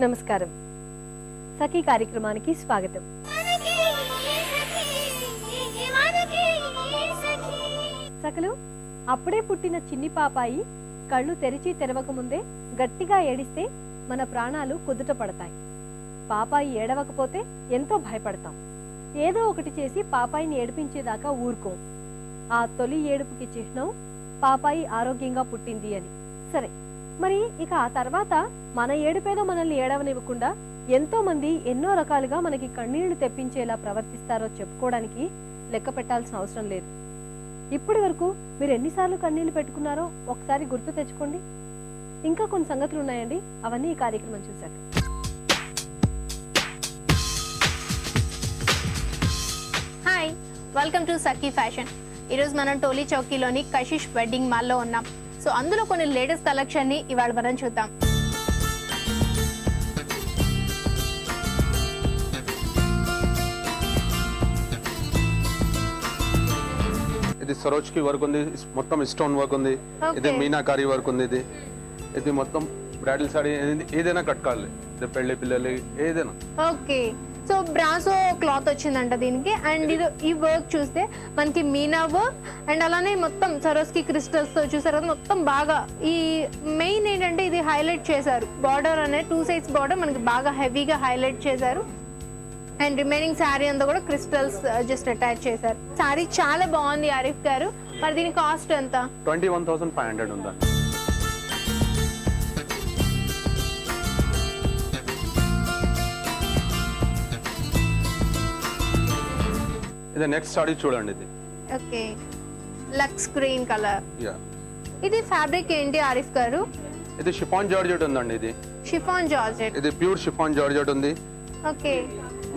నమస్కారం. సఖీ కార్యక్రమానికి స్వాగతం. సకలు అప్పుడే పుట్టిన చిన్ని పాపాయి కళ్ళు తెరిచి తెరవక ముందే గట్టిగా ఏడిస్తే మన ప్రాణాలు కుదుట పడతాయి. పాపాయి ఏడవకపోతే ఎంతో భయపడతాం. ఏదో ఒకటి చేసి పాపాయిని ఏడిపించేదాకా ఊరుకోం. ఆ తొలి ఏడుపుకి చిహ్నం పాపాయి ఆరోగ్యంగా పుట్టింది అని. సరే మరి ఇక ఆ తర్వాత మన ఏడుపేదో మనల్ని ఏడవనివ్వకుండా ఎంతో మంది ఎన్నో రకాలుగా మనకి కన్నీళ్ళు తెప్పించేలా ప్రవర్తిస్తారో చెప్పుకోవడానికి లెక్క పెట్టాల్సిన అవసరం లేదు. ఇప్పటి వరకు మీరు ఎన్నిసార్లు కన్నీళ్ళు పెట్టుకున్నారో ఒకసారి గుర్తు తెచ్చుకోండి. ఇంకా కొన్ని సంగతులు ఉన్నాయండి. అవన్నీ ఈ కార్యక్రమం చూశాక. Hi welcome to Sakhi fashion ఈరోజు మనం టోలీ చౌకీలోని కషిష్ వెడ్డింగ్ మాల్లో ఉన్నాం. సో అందులో కొన్ని లేటెస్ట్ కలెక్షన్ని ఇవాళ మనం చూద్దాం. ఇది సరోజ్కి వర్క్ ఉంది మొత్తం స్టోన్ వర్క్ ఉంది ఇది. మీనాకారి వర్క్ ఉంది ఇది. ఇది మొత్తం బ్రైడల్ సారీ ఏదైనా కట్టుకోవాలి. పెళ్ళి పిల్లలు ఏదైనా. ఓకే. సో బ్రాసో క్లాత్ వచ్చిందంట దీనికి. అండ్ ఇది ఈ వర్క్ చూస్తే మనకి మీనా వర్క్. అండ్ అలానే మొత్తం సరోస్కి క్రిస్టల్స్తో చూసారు కదా మొత్తం బాగా ఈ మెయిన్ ఏంటంటే ఇది హైలైట్ చేశారు. బార్డర్ అనే టూ సైడ్స్ బార్డర్ మనకి బాగా హెవీగా హైలైట్ చేశారు. అండ్ రిమైనింగ్ శారీ అంతా కూడా క్రిస్టల్స్ uh, జస్ట్ అటాచ్ చేశారు. శారీ చాలా బాగుంది ఆరిఫ్ గారు. మరి దీని కాస్ట్ ఎంత? Twenty one thousand five hundred ఉందండి ఇది నెక్స్ట్ సారీ చూడండి ఇది. Okay. Looks green colour ya ఇది ఫ్యాబ్రిక్ ఏంటి ఆరిఫ్ గారు? ఇది షిఫాన్ జార్జెట్ ఉందండి ఇది. షిఫాన్ జార్జెట్ ఇది ప్యూర్ షిఫాన్ జార్జెట్ ఉంది. ఓకే.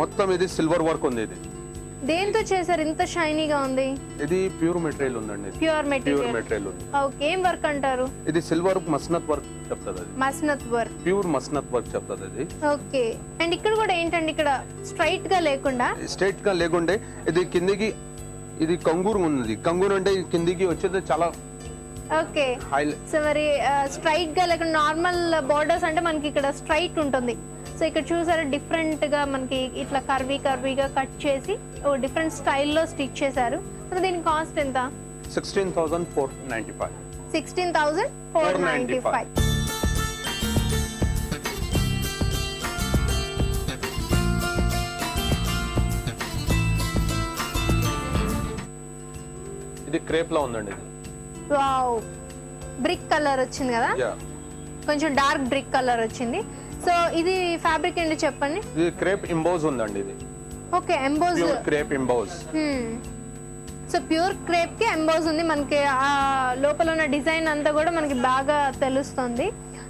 మొత్తం ఇది సిల్వర్ వర్క్ ఉంది ఇది. దేంతో చేశారు? ఇంత షైనీగా ఉంది. ఇది ప్యూర్ మెటీరియల్ ఉందండి ప్యూర్ ప్యూర్ మెటీరియల్. మెటీరియల్ ఉంది. ఓకే ఏం వర్క్ అంటారు? ఇది సిల్వర్ మస్నత్ వర్క్ చెప్తుంది అది. మస్నత్ వర్క్. ప్యూర్ మస్నత్ వర్క్ చెప్తుంది అది. ఓకే. అండ్ ఇక్కడ కూడా ఏంటండి? ఇక్కడ స్ట్రైట్గా లేకుండా? స్ట్రైట్గా లేకుండే ఇది కిందికి ఇది కంగూరు ఉంది. కంగూరు అంటే కిందికి వచ్చేది చాలా ఓకే. సో మరి స్ట్రైట్గా లేకుండా నార్మల్ బోర్డర్స్ అంటే మనకి ఇక్కడ స్ట్రైట్ ఉంటుంది. సో ఇక్కడ చూసారా డిఫరెంట్గా మనకి ఇట్లా కర్వీ కర్వీగా కట్ చేసి ఓ డిఫరెంట్ స్టైల్లో స్టిచ్ చేశారు. సో దీని కాస్ట్ ఎంత? Sixteen thousand four ninety five. Sixteen thousand four ninety five. ఇది క్రేప్లో ఉందండి ఇది. వావ్. బ్రిక్ కలర్ వచ్చింది కదా? కొంచెం డార్క్ బ్రిక్ కలర్ వచ్చింది. సో ఇది ఫ్యాబ్రిక్ ఏంటి చెప్పండి? ఇది క్రేప్ ఇంబోజ్ ఉందండి ఇది. Okay emboss. Crepe emboss. So pure క్రేప్కి emboss ఉంది. మనకి ఆ లోపల ఉన్న డిజైన్ అంతా కూడా మనకి బాగా తెలుస్తుంది.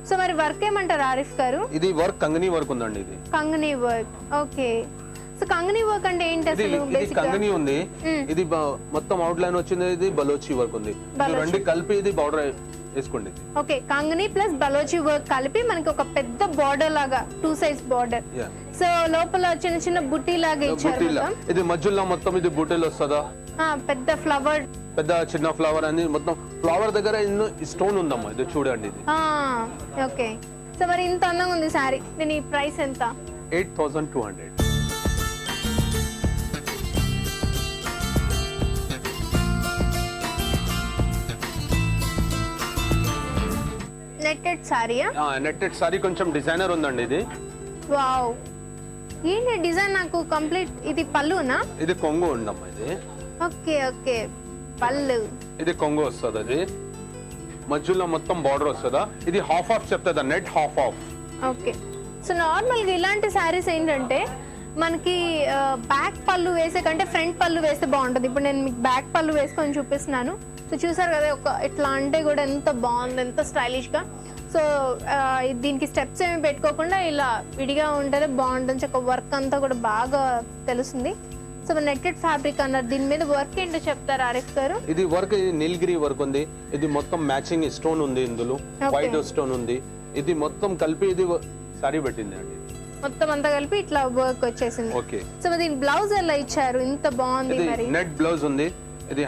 సో మరి వర్క్ ఏమంటారు ఆరిఫ్ గారు? ఇది వర్క్ కంగనీ వర్క్ ఉందండి ఇది. కంగనీ వర్క్. ఓకే. సో కంగనీ వర్క్ అంటే ఏంటి అసలు ఇది కంగనీ ఉంది. మ్మ్. ఇది మొత్తం అవుట్ లైన్ వచ్చింది ఇది బలోచి వర్క్ ఉంది. రెండు కలిపి ఇది బార్డర్ వేసుకోండి. ఓకే కంగనీ ప్లస్ బలోచి వర్క్ కలిపి మనకి ఒక పెద్ద బార్డర్ లాగా టూ సైడ్స్ బార్డర్ సో లోపల చిన్న చిన్న బుట్టి లాగా ఇచ్చారు. ఇది మధ్యలో మొత్తం ఇది బుటీలు వస్తుందా? పెద్ద ఫ్లవర్ పెద్ద చిన్న ఫ్లవర్ అని మొత్తం ఫ్లవర్ దగ్గర ఇన్ని స్టోన్ ఉందమ్మా ఇది చూడండి ఇది. ఓకే సో మరి ఇంత అందంగా ఉంది సారీ దీని ప్రైస్ ఎంత? Eight thousand two hundred netted సారీయా netted sorry కొంచెం డిజైనర్ ఉందండి ఇది. వావ్ ఏంటి డిజైన్ నాకు కంప్లీట్ ఇది పళ్ళునా ఇది కొంగు ఉందమ్మా ఇది. ఓకే ఓకే పళ్ళు. ఇది కొంగు వస్తుంది అది. మధ్యలో మొత్తం బార్డర్ వస్తుందా? ఇది హాఫ్ ఆఫ్ చెప్తుందా? Net half of okay so నార్మల్గా ఇలాంటి శారీస్ ఏంటంటే మనకి బ్యాక్ పళ్ళు వేసే కంటే ఫ్రంట్ పళ్ళు వేస్తే బాగుంటుంది. ఇప్పుడు నేను మీకు బ్యాక్ పళ్ళు వేసుకొని చూపిస్తున్నాను. సో చూసారు కదా ఒక ఇట్లా అంటే కూడా ఎంత బాగుంది ఎంత స్టైలిష్గా. సో దీనికి స్టెప్స్ ఏమి పెట్టుకోకుండా ఇలా విడిగా ఉంటేనే బాగుంటుంది. చక్క వర్క్ అంతా కూడా బాగా తెలుస్తుంది. సో నెట్టెడ్ ఫ్యాబ్రిక్ అన్నారు. దీని మీద వర్క్ ఏంటో చెప్తారు ఆరిఫ్ గారు? ఇది వర్క్ ఇది నీల్గిరి వర్క్ ఉంది. ఇది మొత్తం మ్యాచింగ్ స్టోన్ ఉంది ఇందులో. వైట్ స్టోన్ ఉంది. ఇది మొత్తం కలిపి ఇది సారీ పెట్టింది అండి. మొత్తం అంతా కలిపి ఇట్లా వర్క్ వచ్చేసింది. ఓకే సో మరి దీని బ్లౌజ్ ఎలా ఇచ్చారు? ఇంత బాగుంది ఇది మరి. నెట్ బ్లౌజ్ ఉంది. ఇది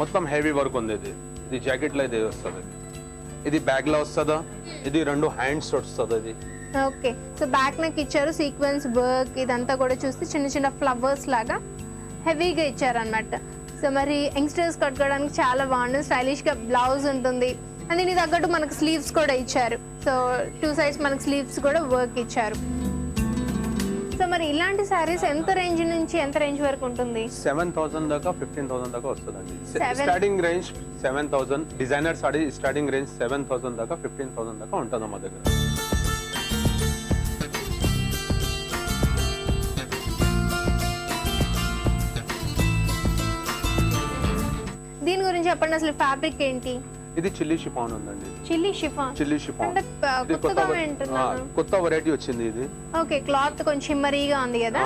మొత్తం హెవీ వర్క్ ఉంది ఇది. ఇది జాకెట్లో ఇది వస్తుంది. ఇది బ్యాగ్లో వస్తుందా? ఇది రెండు హ్యాండ్స్ వస్తుంది ఇది. ఓకే సో బ్యాక్ నెక్ ఇచ్చారు సీక్వెన్స్ వర్క్ ఇదంతా కూడా చూస్తే చిన్న చిన్న ఫ్లవర్స్ లాగా హెవీగా ఇచ్చారు అనమాట సో మరి యంగ్స్టర్స్ కట్టుకోవడానికి చాలా బాగుంటుంది స్టైలిష్గా బ్లౌజ్ ఉంటుంది. అండ్ దీనికి తగ్గట్టు మనకు స్లీవ్స్ కూడా ఇచ్చారు. సో టూ సైడ్స్ మనకు స్లీవ్స్ కూడా వర్క్ ఇచ్చారు. సో మరి ఇలాంటి శారీస్ ఎంత రేంజ్ నుంచి ఎంత రేంజ్ వరకు ఉంటుంది? సెవెన్ థౌసండ్ దాకా ఫిఫ్టీన్ థౌసండ్ దాకా వస్తుందండి. Starting range seven thousand designer saree starting range seven thousand దాకా ఫిఫ్టీన్ థౌసండ్ దాకా ఉంటుంది మా దగ్గర. దీని గురించి చెప్పండి అసలు ఫ్యాబ్రిక్ ఏంటి? ఇది చిల్లీ షిఫాన్ ఉందండి. Chilli chiffon chilli chiffon. ఇది కొత్త వెరైటీ వచ్చింది ఇది. ఓకే క్లాత్ కొంచెం మరీగా ఉంది కదా.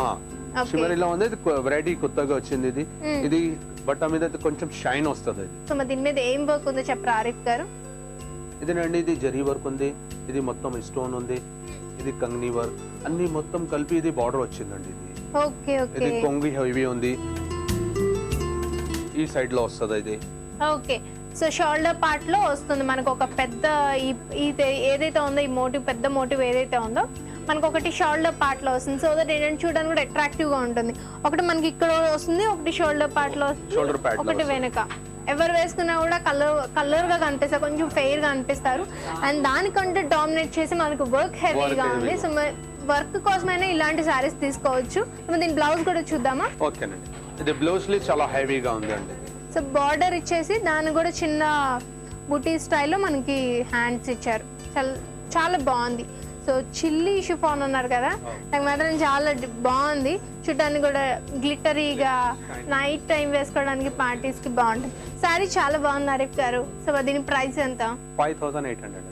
షిమరీలో ఉంది. ఇది వెరైటీ కొత్తగా వచ్చింది ఇది. ఇది బట్ట మీద కొంచెం షైన్ వస్తుంది. సో మరి దీని మీద ఏం వర్క్ ఉందో చెప్పరా ఆరిఫ్ గారు? ఇదేనండి ఇది జరీ వర్క్ ఉంది. ఇది మొత్తం స్టోన్ ఉంది. ఇది కంగ్నీ వర్క్ అన్ని మొత్తం కలిపి ఇది బార్డర్ వచ్చిందండి ఇది. Okay okay. ఇది కొంగి హెవీ ఉంది. ఈ సైడ్లో వస్తుంది ఇది. ఓకే. సో షోల్డర్ పార్ట్లో వస్తుంది మనకు ఒక పెద్ద ఏదైతే ఉందో ఈ మోటివ్ పెద్ద మోటివ్ ఏదైతే ఉందో మనకు ఒకటి షోల్డర్ పార్ట్లో వస్తుంది. సో దట్ ఏంటంటే చూడడానికి కూడా అట్రాక్టివ్గా ఉంటుంది. ఒకటి మనకి ఇక్కడ వస్తుంది ఒకటి షోల్డర్ పార్ట్లో ఒకటి. వెనక. ఎవరు వేసుకున్నా కూడా కలర్ కలర్గా కనిపిస్తారు కొంచెం ఫెయిర్గా అనిపిస్తారు. అండ్ దానికంటే డామినేట్ చేసి మనకు వర్క్ హెవీగా ఉంది. సో వర్క్ కోసమైనా ఇలాంటి సారీస్ తీసుకోవచ్చు. దీని బ్లౌజ్ కూడా చూద్దామా? ఓకేనండి. ఇది బ్లౌజ్ చాలా హెవీగా ఉంది అండి సో బార్డర్ ఇచ్చేసి దాన్ని కూడా చిన్న బుటీ స్టైల్లో మనకి హ్యాండ్స్ ఇచ్చారు. చాలా చాలా బాగుంది. సో చిల్లీ షిఫాన్ అన్నారు కదా నాకు మాత్రం చాలా బాగుంది. చూడడానికి కూడా గ్లిటరీగా నైట్ టైం వేసుకోవడానికి parties కి బాగుంటుంది. శారీ చాలా బాగుంది అరిఫ్ గారు. సో దీని ప్రైస్ ఎంత? Five thousand eight hundred.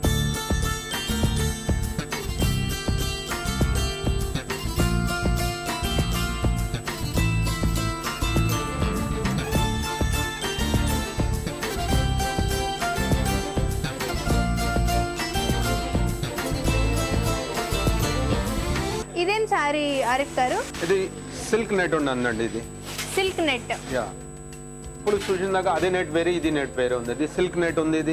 Saree Arif garu ఇది సిల్క్ నెట్ ఉందండి ఇది. Silk net. యా. ఇప్పుడు చూసినాక అదే నెట్ వేరే ఇది నెట్ వేరే ఉంది. ఇది సిల్క్ నెట్ ఉంది ఇది